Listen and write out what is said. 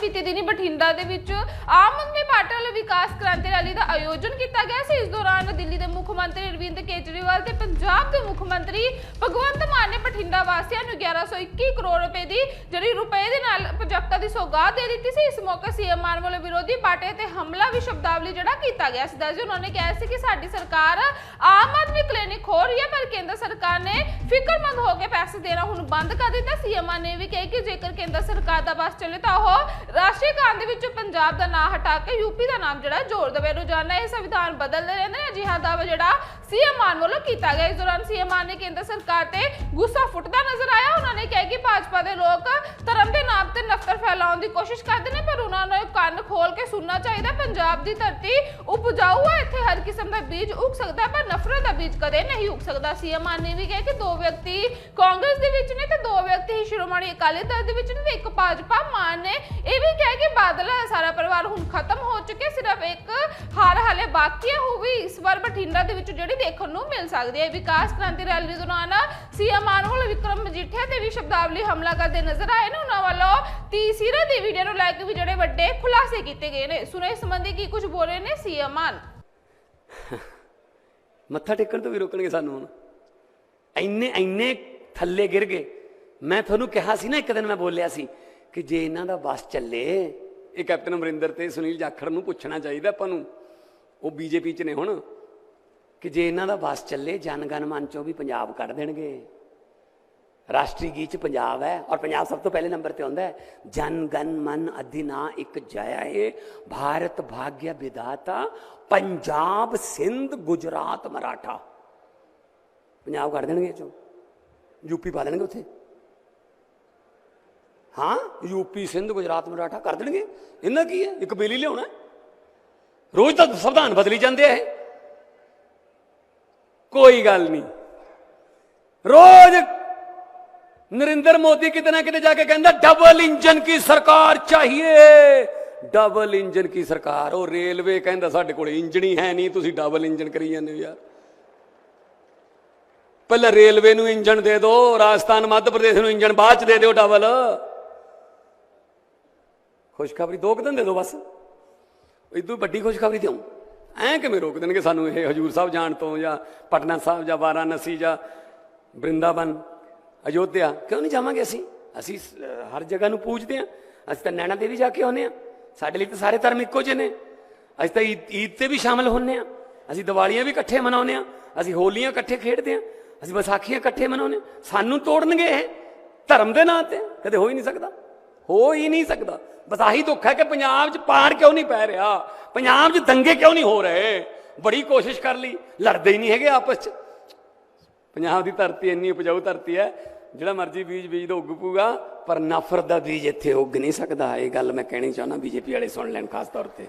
ਬੀਤੀ ਦਿਨੀ ਬਠਿੰਡਾ ਦੇ ਵਿੱਚ ਆਮ ਆਦਮੀ ਪਾਰਟੀ ਵੱਲੋਂ ਵਿਕਾਸ ਕ੍ਰਾਂਤੀ ਰੈਲੀ ਦਾ ਆਯੋਜਨ ਕੀਤਾ ਗਿਆ ਸੀ। ਇਸ ਦੌਰਾਨ ਦਿੱਲੀ ਦੇ ਮੁੱਖ ਮੰਤਰੀ ਅਰਵਿੰਦ ਕੇਜਰੀਵਾਲ ਤੇ ਪੰਜਾਬ ਦੇ ਮੁੱਖ ਮੰਤਰੀ ਭਗਵੰਤ ਮਾਨ ਨੇ ਬਠਿੰਡਾ ਵਾਸੀਆਂ ਨੂੰ 1121 ਕਰੋੜ ਰੁਪਏ ਦੀ ਜਿਹੜੀ ਰੁਪਏ ਦੇ ਨਾਲ ਪ੍ਰੋਜੈਕਟਾਂ ਦੀ ਸੌਗਾਤ ਦੇ ਦਿੱਤੀ ਸੀ। ਇਸ ਮੌਕੇ ਸੀਐਮ ਮਾਨ ਵੱਲੋਂ ਵਿਰੋਧੀ ਪਾਰਟੀ ਤੇ ਹਮਲਾ ਵੀ ਸ਼ਬਦਾਵਲੀ ਜਿਹੜਾ ਕੀਤਾ ਗਿਆ ਸੀ। ਦੱਸਦੇ ਉਹਨਾਂ ਨੇ ਕਿਹਾ ਸੀ ਕਿ ਸਾਡੀ ਸਰਕਾਰ ਆਮ ਆਦਮੀ ਕਲੀਨਿਕ ਖੋਲ ਰਹੀ ਹੈ ਕੇਂਦਰ ਸਰਕਾਰ ਨੇ ਫਿਕਰਮੰਦ ਹੋ ਕੇ ਪੈਸੇ ਦੇਣਾ ਹੁਣ ਬੰਦ ਕਰ ਦਿੱਤਾ। ਸੀਐਮ ਨੇ ਵੀ ਕਿਹਾ ਕਿ ਜੇਕਰ ਕੇਂਦਰ ਸਰਕਾਰ ਦਾ ਬਸ ਚੱਲੇ ਤਾਂ ਉਹ ਰਾਸ਼ਟਰੀ ਕਾਨ ਦੇ ਵਿੱਚੋਂ ਪੰਜਾਬ ਦਾ ਨਾਂ ਹਟਾ ਕੇ ਯੂਪੀ ਦਾ ਨਾਮ ਜਿਹੜਾ ਜੋੜ ਦੇਵੇ। ਰੋਜ਼ਾਨਾ ਇਹ ਸੰਵਿਧਾਨ ਬਦਲਦੇ ਰਹਿੰਦੇ ਨੇ। ਅਜਿਹਾ ਦਾਅਵਾ ਜਿਹੜਾ ਸੀਐਮ ਮਾਨ ਵੱਲੋਂ ਕੀਤਾ ਗਿਆ। ਇਸ ਦੌਰਾਨ ਸੀਐਮ ਨੇ ਕੇਂਦਰ ਸਰਕਾਰ ਤੇ ਗੁੱਸਾ ਫੁੱਟਦਾ ਨਜ਼ਰ ਆਇਆ। ਉਹਨਾਂ ਨੇ ਕਿਹਾ ਤੇ ਨਫ਼ਰਤ ਦੀ ਕੋਸ਼ਿਸ਼ ਕਰਦੇ ਨੇ, ਪਰ ਉਹਨਾਂ ਨੂੰ ਕੰਨ ਖੋਲ ਕੇ ਸੁਣਨਾ ਚਾਹੀਦਾ, ਪੰਜਾਬ ਦੀ ਧਰਤੀ ਉਪਜਾਊ ਹੈ ਇੱਥੇ ਹਰ ਕਿਸਮ ਦਾ ਬੀਜ ਉਗ ਸਕਦਾ, ਪਰ ਨਫ਼ਰਤ ਦਾ ਬੀਜ ਕਦੇ ਨਹੀਂ ਉਗ ਸਕਦਾ। ਸੀਐਮ ਮਾਨ ਨੇ ਵੀ ਕਿਹਾ ਕਿ ਦੋ ਵਿਅਕਤੀ ਕਾਂਗਰਸ ਦੇ ਵਿੱਚ ਨੇ ਤੇ ਦੋ ਵਿਅਕਤੀ ਹੀ ਸ਼੍ਰੋਮਣੀ ਅਕਾਲੀ ਦਲ ਦੇ ਵਿੱਚ ਨੇ ਤੇ ਇੱਕ ਭਾਜਪਾ ਮਾਨ ਨੇ। ਇਹ ਵੀ ਕਿਹਾ ਬਾਦਲ ਸਾਰਾ ਪਰਿਵਾਰ ਹੁਣ ਖਤਮ ਹੋ ਚੁੱਕਿਆ ਸਿਰਫ ਇੱਕ ਹਾਰ ਹਾਲੇ ਬਾਕੀ ਹੈ। ਉਹ ਵੀ ਇਸ ਵਾਰ ਬਠਿੰਡਾ ਦੇ ਵਿੱਚ ਜਿਹੜੀ ਦੇਖਣ ਨੂੰ ਮਿਲ ਸਕਦੀ ਹੈ। ਵਿਕਾਸ ਕ੍ਰਾਂਤੀ ਰੈਲੀ ਦੌਰਾਨ ਸੀਐਮ ਮਾਨ ਵਿਕਰਮ ਮਜੀਠੀਆ ਤੇ ਵੀ ਸ਼ਬਦਾਵਲੀ ਹਮਲਾ ਕਰਦੇ ਨਜ਼ਰ ਆਏ ਨੇ। ਉਹਨਾਂ ਵੱਲੋਂ ਤੀਸਰੀ ਦੀ ਵੀਡੀਓ ਨੂੰ ਲੈ ਕੇ ਵੀ ਜਿਹੜੇ ਵੱਡੇ ਖੁਲਾਸੇ ਕੀਤੇ ਗਏ ਨੇ। ਸੁਣੇ, ਇਸ ਸੰਬੰਧੀ ਕੀ ਕੁਝ ਬੋਲੇ ਨੇ ਸੀਐਮ ਮਾਨ? ਮੱਥਾ ਟੇਕਣ ਤੋਂ ਵੀ ਰੋਕਣਗੇ ਸਾਨੂੰ ਹੁਣ। ਇੰਨੇ ਇੰਨੇ ਥੱਲੇ ਗਿਰ ਗਏ। ਮੈਂ ਤੁਹਾਨੂੰ ਕਿਹਾ ਸੀ ਨਾ, ਇੱਕ ਦਿਨ ਮੈਂ ਬੋਲਿਆ ਸੀ ਕਿ ਜੇ ਇਹਨਾਂ ਦਾ ਬਸ ਚੱਲੇ ਇਹ ਕੈਪਟਨ ਅਮਰਿੰਦਰ ਤੇ ਸੁਨੀਲ ਜਾਖੜ ਨੂੰ ਪੁੱਛਣਾ ਚਾਹੀਦਾ ਆਪਾਂ ਨੂੰ। ਉਹ ਬੀਜੇਪੀ 'ਚ ਨੇ ਹੁਣ। ਕਿ ਜੇ ਇਹਨਾਂ ਦਾ ਬਸ ਚੱਲੇ ਜਨਗਨ ਮਨ ਚੋਂ ਵੀ ਪੰਜਾਬ ਕੱਢ ਦੇਣਗੇ। ਰਾਸ਼ਟਰੀ ਗੀਤ ਚ ਪੰਜਾਬ ਹੈ ਔਰ ਪੰਜਾਬ ਸਭ ਤੋਂ ਪਹਿਲੇ ਨੰਬਰ ਤੇ ਆਉਂਦਾ ਹੈ। ਜਨ ਗਨ ਮਨ ਅਧਿਨਾ ਇੱਕ ਜਯਾ ਏ ਭਾਰਤ ਭਾਗਯ ਵਿਦਾਤਾ ਪੰਜਾਬ ਸਿੰਧ ਗੁਜਰਾਤ ਮਰਾਠਾ। ਪੰਜਾਬ ਕੱਢ ਦੇਣਗੇ ਇਹ ਚੋਂ। ਯੂਪੀ ਪਾ ਦੇਣਗੇ ਉੱਥੇ। ਹਾਂ ਯੂਪੀ ਸਿੰਧ, ਗੁਜਰਾਤ, ਮਰਾਠਾ ਕਰ ਦੇਣਗੇ। ਇਹਨਾਂ ਕੀ ਹੈ? ਇੱਕ ਬੇਲੀ ਲਿਆਉਣਾ ਰੋਜ਼ ਤਾਂ ਸੰਵਿਧਾਨ ਬਦਲੀ ਜਾਂਦੇ ਆ ਕੋਈ ਗੱਲ ਨਹੀਂ। ਰੋਜ਼ ਨਰਿੰਦਰ ਮੋਦੀ ਕਿਤੇ ਨਾ ਕਿਤੇ ਜਾ ਕੇ ਕਹਿੰਦਾ ਡਬਲ ਇੰਜਨ ਕੀ ਸਰਕਾਰ ਚਾਹੀਏ? ਡਬਲ ਇੰਜਨ ਕੀ ਸਰਕਾਰ? ਉਹ ਰੇਲਵੇ ਕਹਿੰਦਾ, ਸਾਡੇ ਕੋਲ ਇੰਜਣ ਹੀ ਹੈ ਨਹੀਂ। ਤੁਸੀਂ ਡਬਲ ਇੰਜਨ ਕਰੀ ਜਾਂਦੇ ਹੋ ਯਾਰ। ਪਹਿਲਾਂ ਰੇਲਵੇ ਨੂੰ ਇੰਜਣ ਦੇ ਦਿਓ, ਰਾਜਸਥਾਨ, ਮੱਧ ਪ੍ਰਦੇਸ਼ ਨੂੰ ਇੰਜਣ ਬਾਅਦ ਚ ਦੇ ਦਿਓ ਡਬਲ ਖੁਸ਼ਖਬਰੀ ਦੋ ਕੁ ਦਿਨ ਦੇ ਦਿਓ ਬਸ। ਇਦੋਂ ਵੱਡੀ ਖੁਸ਼ਖਬਰੀ ਦਿਓ ਐਂ ਕਿਵੇਂ ਰੋਕ ਦੇਣਗੇ ਸਾਨੂੰ ਇਹ ਹਜੂਰ ਸਾਹਿਬ ਜਾਣ ਤੋਂ ਜਾਂ ਪਟਨਾ ਸਾਹਿਬ ਜਾਂ ਵਾਰਾਣਸੀ ਜਾਂ ਬ੍ਰਿੰਦਾਵਨ, ਅਯੋਧਿਆ? ਕਿਉਂ ਨਹੀਂ ਜਾਵਾਂਗੇ ਅਸੀਂ? ਅਸੀਂ ਹਰ ਜਗ੍ਹਾ ਨੂੰ ਪੂਜਦੇ ਹਾਂ ਅਸੀਂ ਤਾਂ ਨੈਣਾ ਦੇਵੀ ਜਾ ਕੇ ਆਉਂਦੇ ਹਾਂ ਸਾਡੇ ਲਈ ਤਾਂ ਸਾਰੇ ਧਰਮ ਇੱਕੋ ਜਿਹੇ ਨੇ। ਅਸੀਂ ਤਾਂ ਈਦ ਈਦ ਤੇ ਵੀ ਸ਼ਾਮਲ ਹੁੰਨੇ ਆ। ਅਸੀਂ ਦੀਵਾਲੀਆਂ ਵੀ ਇਕੱਠੇ ਮਨਾਉਂਦੇ ਆ। ਅਸੀਂ ਹੋਲੀਆਂ ਇਕੱਠੇ ਖੇਡਦੇ ਆ। ਅਸੀਂ ਵਿਸਾਖੀਆਂ ਇਕੱਠੇ ਮਨਾਉਂਦੇ ਹਾਂ। ਸਾਨੂੰ ਤੋੜਨਗੇ ਇਹ ਧਰਮ ਦੇ ਨਾਂ ਤੇ। ਕਦੇ ਹੋ ਹੀ ਨਹੀਂ ਸਕਦਾ। ਹੋ ਹੀ ਨਹੀਂ ਸਕਦਾ। ਬਸ ਆਹੀ ਦੁੱਖ ਹੈ ਕਿ ਪੰਜਾਬ 'ਚ ਪਾੜ ਕਿਉਂ ਨਹੀਂ ਪੈ ਰਿਹਾ? ਪੰਜਾਬ 'ਚ ਦੰਗੇ ਕਿਉਂ ਨਹੀਂ ਹੋ ਰਹੇ? ਬੜੀ ਕੋਸ਼ਿਸ਼ ਕਰ ਲਈ। ਲੜਦੇ ਹੀ ਨਹੀਂ ਹੈਗੇ ਆਪਸ 'ਚ। ਪੰਜਾਬ ਦੀ ਧਰਤੀ ਇੰਨੀ ਉਪਜਾਊ ਧਰਤੀ ਹੈ, ਜਿਹੜਾ ਮਰਜ਼ੀ ਬੀਜ ਬੀਜ ਦੋ ਉੱਗ ਪੂਗਾ ਪਰ ਨਫ਼ਰਤ ਦਾ ਬੀਜ ਇੱਥੇ ਉੱਗ ਨਹੀਂ ਸਕਦਾ। ਇਹ ਗੱਲ ਮੈਂ ਕਹਿਣੀ ਚਾਹੁੰਦਾ ਬੀਜੇਪੀ ਵਾਲੇ ਸੁਣ ਲੈਣ, ਖਾਸ ਤੌਰ ਤੇ।